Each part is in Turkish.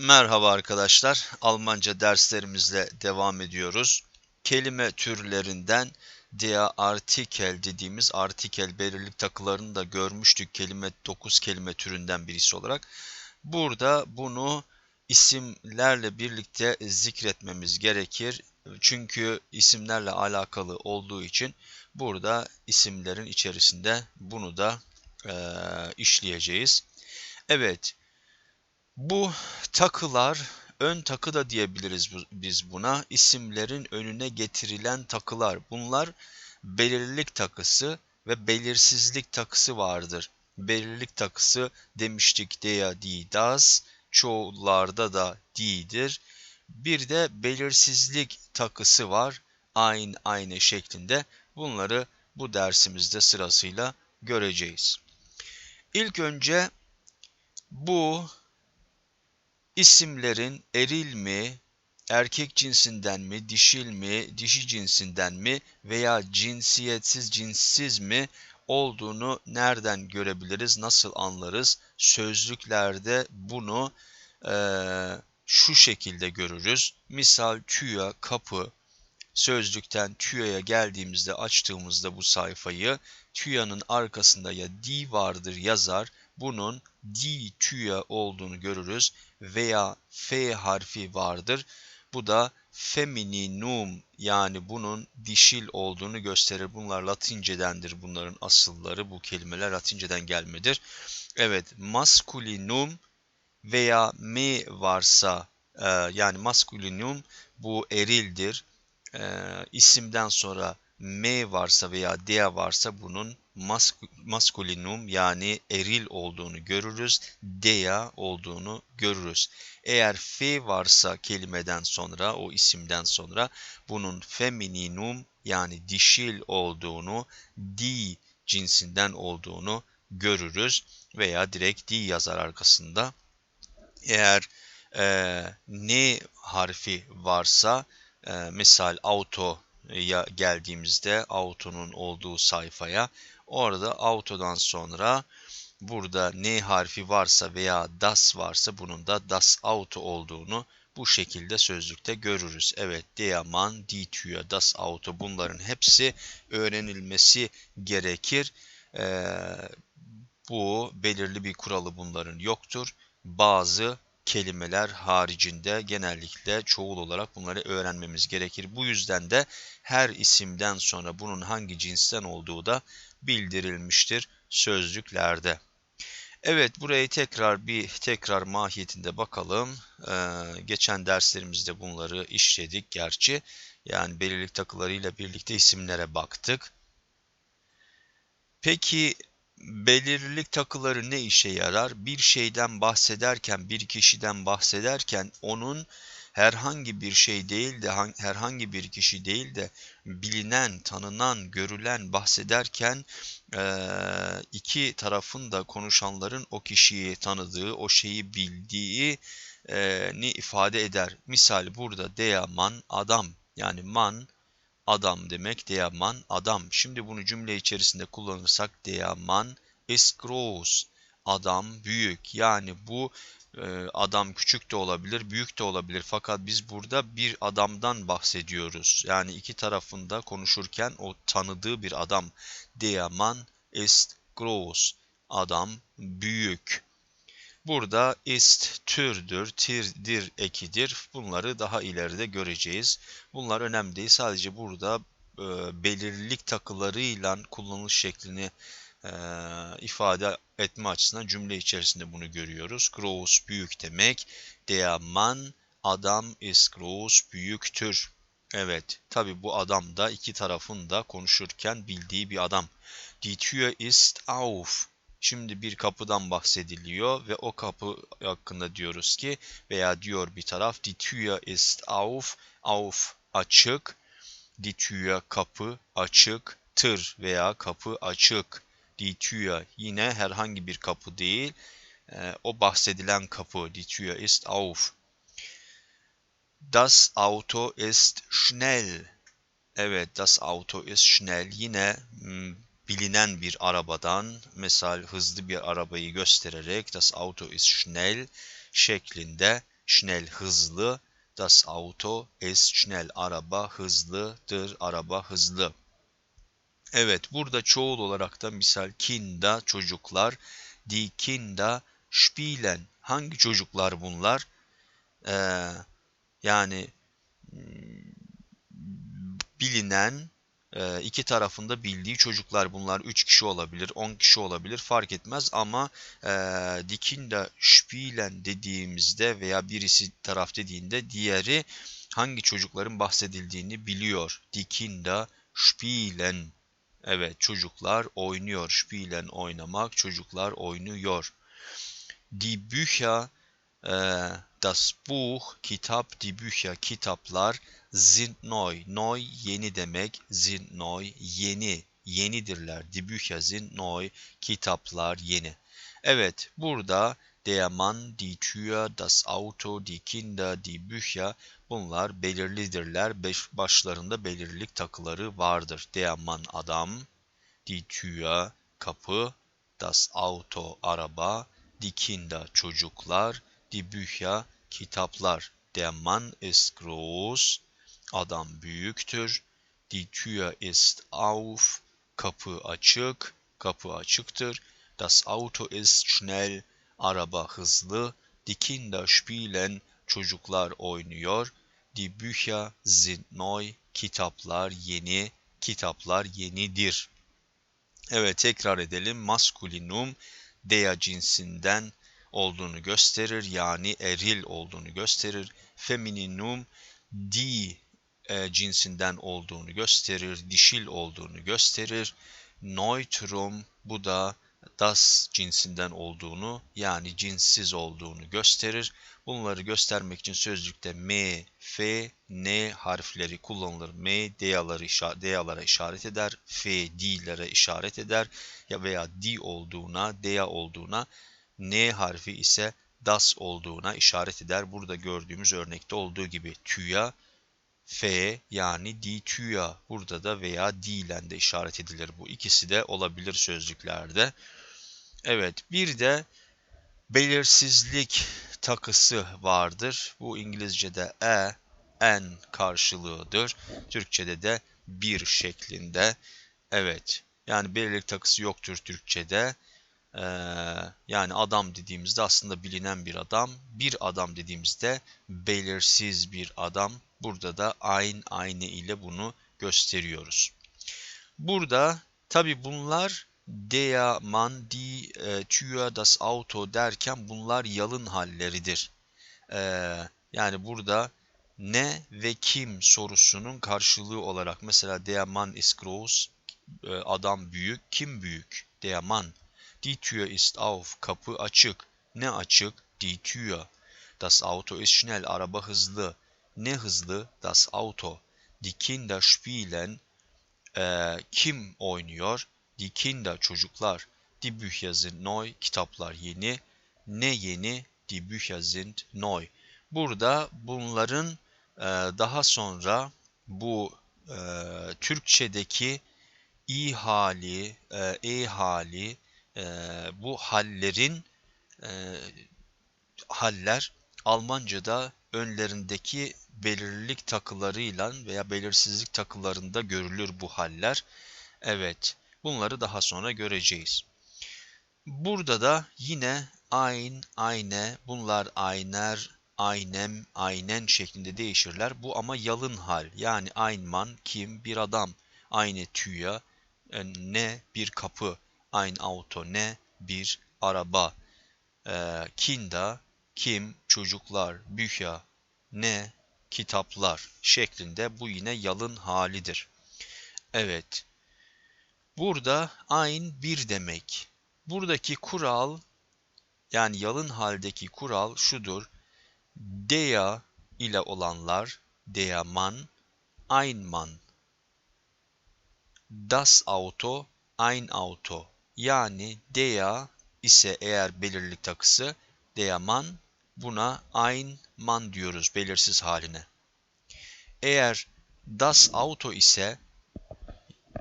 Merhaba arkadaşlar. Almanca derslerimizle devam ediyoruz. Kelime türlerinden der Artikel dediğimiz artikel belirlilik takılarını da görmüştük. Kelime 9 kelime türünden birisi olarak. Burada bunu isimlerle birlikte zikretmemiz gerekir. Çünkü isimlerle alakalı olduğu için burada isimlerin içerisinde bunu da e, işleyeceğiz. Evet, bu takılar, ön takı da diyebiliriz biz buna. İsimlerin önüne getirilen takılar. Bunlar belirlilik takısı ve belirsizlik takısı vardır. Belirlilik takısı demiştik der, die, das. Da die'dir. Bir de belirsizlik takısı var. Aynı aynı şeklinde. Bunları bu dersimizde sırasıyla göreceğiz. İlk önce bu İsimlerin eril mi, erkek cinsinden mi, dişil mi, dişi cinsinden mi veya cinsiyetsiz, cinsiz mi olduğunu nereden görebiliriz, nasıl anlarız? Sözlüklerde bunu e, şu şekilde görürüz. Misal tüya, kapı, sözlükten tüyaya geldiğimizde açtığımızda bu sayfayı tüyanın arkasında ya di vardır yazar. Bunun di tüya olduğunu görürüz veya f harfi vardır. Bu da femininum yani bunun dişil olduğunu gösterir. Bunlar Latincedendir bunların asılları. Bu kelimeler Latinceden gelmedir. Evet maskulinum veya me varsa e, yani maskulinum bu erildir. E, isimden sonra M varsa veya D varsa bunun mask maskulinum yani eril olduğunu görürüz. Dea olduğunu görürüz. Eğer F varsa kelimeden sonra o isimden sonra bunun femininum yani dişil olduğunu, di cinsinden olduğunu görürüz veya direkt di yazar arkasında. Eğer e, ne harfi varsa e, misal auto ya geldiğimizde auto'nun olduğu sayfaya orada auto'dan sonra burada ne harfi varsa veya das varsa bunun da das auto olduğunu bu şekilde sözlükte görürüz. Evet, diaman, ditüye, das auto bunların hepsi öğrenilmesi gerekir. Ee, bu belirli bir kuralı bunların yoktur. Bazı kelimeler haricinde genellikle çoğul olarak bunları öğrenmemiz gerekir. Bu yüzden de her isimden sonra bunun hangi cinsten olduğu da bildirilmiştir sözlüklerde. Evet burayı tekrar bir tekrar mahiyetinde bakalım. Ee, geçen derslerimizde bunları işledik gerçi. Yani belirlilik takılarıyla birlikte isimlere baktık. Peki belirlilik takıları ne işe yarar? Bir şeyden bahsederken, bir kişiden bahsederken onun herhangi bir şey değil de herhangi bir kişi değil de bilinen, tanınan, görülen bahsederken iki tarafın da konuşanların o kişiyi tanıdığı, o şeyi bildiği ni ifade eder. Misal burada deyaman adam yani man adam demek deyaman adam. Şimdi bunu cümle içerisinde kullanırsak deyaman is groß adam büyük yani bu e, adam küçük de olabilir büyük de olabilir fakat biz burada bir adamdan bahsediyoruz. Yani iki tarafında konuşurken o tanıdığı bir adam deyaman ist groß adam büyük. Burada ist türdür, tirdir ekidir. Bunları daha ileride göreceğiz. Bunlar önemli değil. Sadece burada e, belirlilik takılarıyla kullanılış şeklini e, ifade etme açısından cümle içerisinde bunu görüyoruz. Groß büyük demek. Der Mann adam ist groß büyüktür. Evet tabi bu adam da iki tarafın da konuşurken bildiği bir adam. Die Tür ist auf. Şimdi bir kapıdan bahsediliyor ve o kapı hakkında diyoruz ki veya diyor bir taraf die Tür ist auf, auf açık, die Tür kapı açık, tır veya kapı açık, die Tür yine herhangi bir kapı değil, e, o bahsedilen kapı die Tür ist auf. Das Auto ist schnell. Evet, das Auto ist schnell. Yine hmm, bilinen bir arabadan, mesela hızlı bir arabayı göstererek das Auto ist schnell şeklinde schnell hızlı. Das Auto ist schnell. Araba hızlıdır. Araba hızlı. Evet burada çoğul olarak da misal Kinder çocuklar. Die Kinder spielen. Hangi çocuklar bunlar? Ee, yani bilinen e, iki tarafında bildiği çocuklar bunlar 3 kişi olabilir 10 kişi olabilir fark etmez ama e, dikinde spielen dediğimizde veya birisi taraf dediğinde diğeri hangi çocukların bahsedildiğini biliyor. Dikinde spielen evet çocuklar oynuyor spielen oynamak çocuklar oynuyor. Die Bücher e, das Buch kitap die Bücher kitaplar sind neu. Yeni demek. Sind neu yeni. Yenidirler. Die Bücher sind. Kitaplar yeni. Evet burada der Mann, die Tür, das Auto, die Kinder, die Bücher bunlar belirlidirler. Beş, başlarında belirlilik takıları vardır. Der Mann adam, die Tür kapı, das Auto araba, die Kinder çocuklar, die Bücher kitaplar. Der Mann ist groß, Adam büyüktür. Die Tür ist auf. Kapı açık. Kapı açıktır. Das Auto ist schnell. Araba hızlı. Die Kinder spielen. Çocuklar oynuyor. Die Bücher sind neu. Kitaplar yeni. Kitaplar yenidir. Evet tekrar edelim. Maskulinum dea cinsinden olduğunu gösterir. Yani eril olduğunu gösterir. Femininum di e, cinsinden olduğunu gösterir, dişil olduğunu gösterir. Neutrum bu da das cinsinden olduğunu yani cinsiz olduğunu gösterir. Bunları göstermek için sözlükte m, f, n harfleri kullanılır. M deyaları deyalara işaret eder, f d'lere işaret eder ya veya di olduğuna, deya olduğuna, n harfi ise das olduğuna işaret eder. Burada gördüğümüz örnekte olduğu gibi tüya F yani die Tür burada da veya di ile de işaret edilir bu. İkisi de olabilir sözlüklerde. Evet bir de belirsizlik takısı vardır. Bu İngilizce'de e, en karşılığıdır. Türkçe'de de bir şeklinde. Evet yani belirlilik takısı yoktur Türkçe'de. Ee, yani adam dediğimizde aslında bilinen bir adam. Bir adam dediğimizde belirsiz bir adam Burada da ayn aynı ile bunu gösteriyoruz. Burada tabi bunlar der man die e, Tür das Auto derken bunlar yalın halleridir. E, yani burada ne ve kim sorusunun karşılığı olarak mesela der Mann ist groß e, adam büyük kim büyük? Der Mann die Tür ist auf kapı açık. Ne açık? Die Tür. Das Auto ist schnell araba hızlı ne hızlı das Auto. Die Kinder spielen. E, kim oynuyor? Die Kinder çocuklar. Die Bücher sind neu. Kitaplar yeni. Ne yeni? Die Bücher sind neu. Burada bunların e, daha sonra bu e, Türkçedeki i hali, e, e hali, e, bu hallerin e, haller Almanca'da önlerindeki belirlilik takılarıyla veya belirsizlik takılarında görülür bu haller. Evet, bunları daha sonra göreceğiz. Burada da yine ayn, ayne, bunlar ayner, aynem, aynen şeklinde değişirler. Bu ama yalın hal. Yani aynman kim? Bir adam. Ayne tüya, e, ne? Bir kapı. Ayn auto ne? Bir araba. E, kinda, kim? Çocuklar. Bücher, ne? kitaplar şeklinde bu yine yalın halidir. Evet. Burada ayn bir demek. Buradaki kural yani yalın haldeki kural şudur. Dea ile olanlar dea man, ein man. Das Auto, ein Auto. Yani dea ise eğer belirlilik takısı dea man Buna ein man diyoruz belirsiz haline. Eğer das Auto ise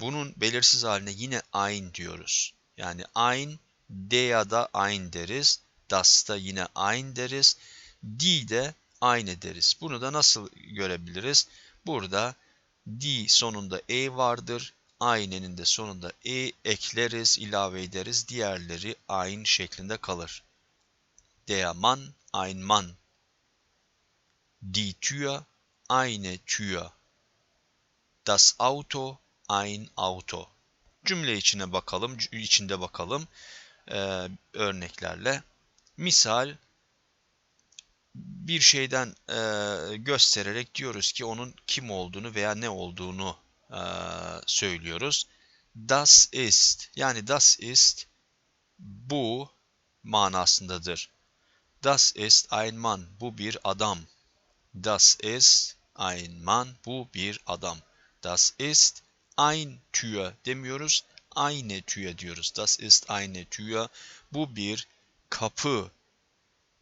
bunun belirsiz haline yine ein diyoruz. Yani ein, de ya da ein deriz. Das da yine ein deriz. Die de aynı deriz. Bunu da nasıl görebiliriz? Burada die sonunda e vardır. Aynenin de sonunda e ekleriz, ilave ederiz. Diğerleri ein şeklinde kalır. Der Mann, ein Mann. Die Tür, eine Tür. Das Auto, ein Auto. Cümle içine bakalım, içinde bakalım e, örneklerle. Misal bir şeyden e, göstererek diyoruz ki onun kim olduğunu veya ne olduğunu e, söylüyoruz. Das ist yani das ist bu manasındadır. Das ist ein Mann bu bir adam. Das ist ein Mann bu bir adam. Das ist ein Tür demiyoruz. Eine Tür diyoruz. Das ist eine Tür. Bu bir kapı.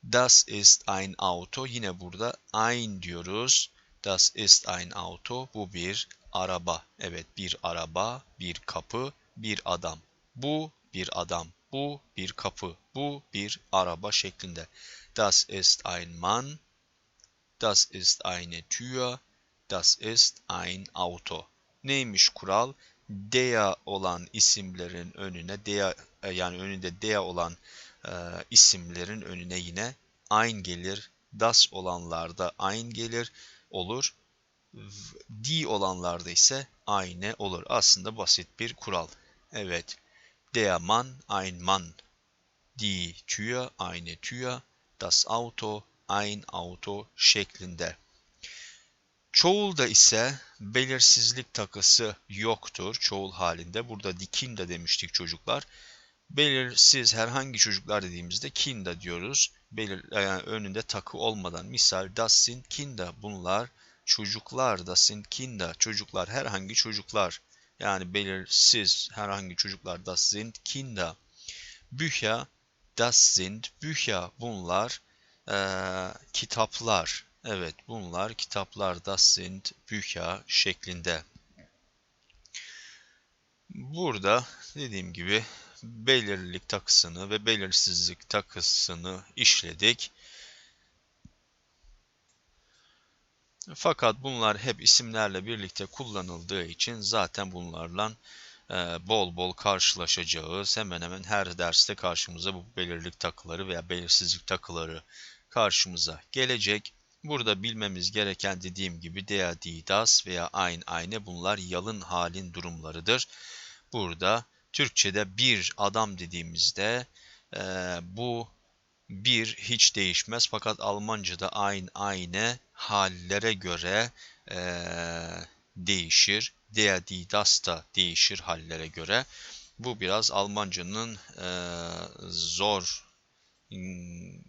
Das ist ein Auto. Yine burada ein diyoruz. Das ist ein Auto. Bu bir araba. Evet bir araba, bir kapı, bir adam. Bu bir adam. Bu bir kapı. Bu bir araba şeklinde. Das ist ein Mann. Das ist eine Tür. Das ist ein Auto. Neymiş kural? Dea olan isimlerin önüne, dea yani önünde dea olan e, isimlerin önüne yine ein gelir. Das olanlarda ein gelir olur. Di olanlarda ise aynı olur. Aslında basit bir kural. Evet. Der Mann, ein Mann. Die Tür, eine Tür. Das Auto, ein Auto şeklinde. Çoğulda ise belirsizlik takısı yoktur çoğul halinde. Burada dikin de demiştik çocuklar belirsiz herhangi çocuklar dediğimizde kinda diyoruz. Belir, yani önünde takı olmadan. Misal das sind Kinder bunlar çocuklar. Das sind Kinder çocuklar herhangi çocuklar. Yani belirsiz herhangi çocuklar. Das sind Kinder. Bücher das sind Bücher bunlar e, kitaplar. Evet bunlar kitaplar. Das sind Bücher şeklinde. Burada dediğim gibi belirlilik takısını ve belirsizlik takısını işledik. Fakat bunlar hep isimlerle birlikte kullanıldığı için zaten bunlarla e, bol bol karşılaşacağız. Hemen hemen her derste karşımıza bu belirlilik takıları veya belirsizlik takıları karşımıza gelecek. Burada bilmemiz gereken dediğim gibi dea, di, das veya ein, eine bunlar yalın halin durumlarıdır. Burada Türkçe'de bir adam dediğimizde e, bu bir hiç değişmez fakat Almanca'da aynı aynı hallere göre e, değişir. Der, die, das da değişir hallere göre. Bu biraz Almanca'nın e, zor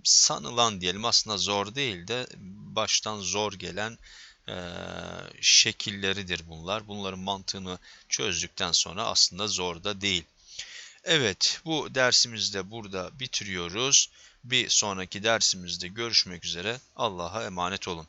sanılan diyelim aslında zor değil de baştan zor gelen e, şekilleridir bunlar. Bunların mantığını çözdükten sonra aslında zor da değil. Evet bu dersimizde burada bitiriyoruz. Bir sonraki dersimizde görüşmek üzere. Allah'a emanet olun.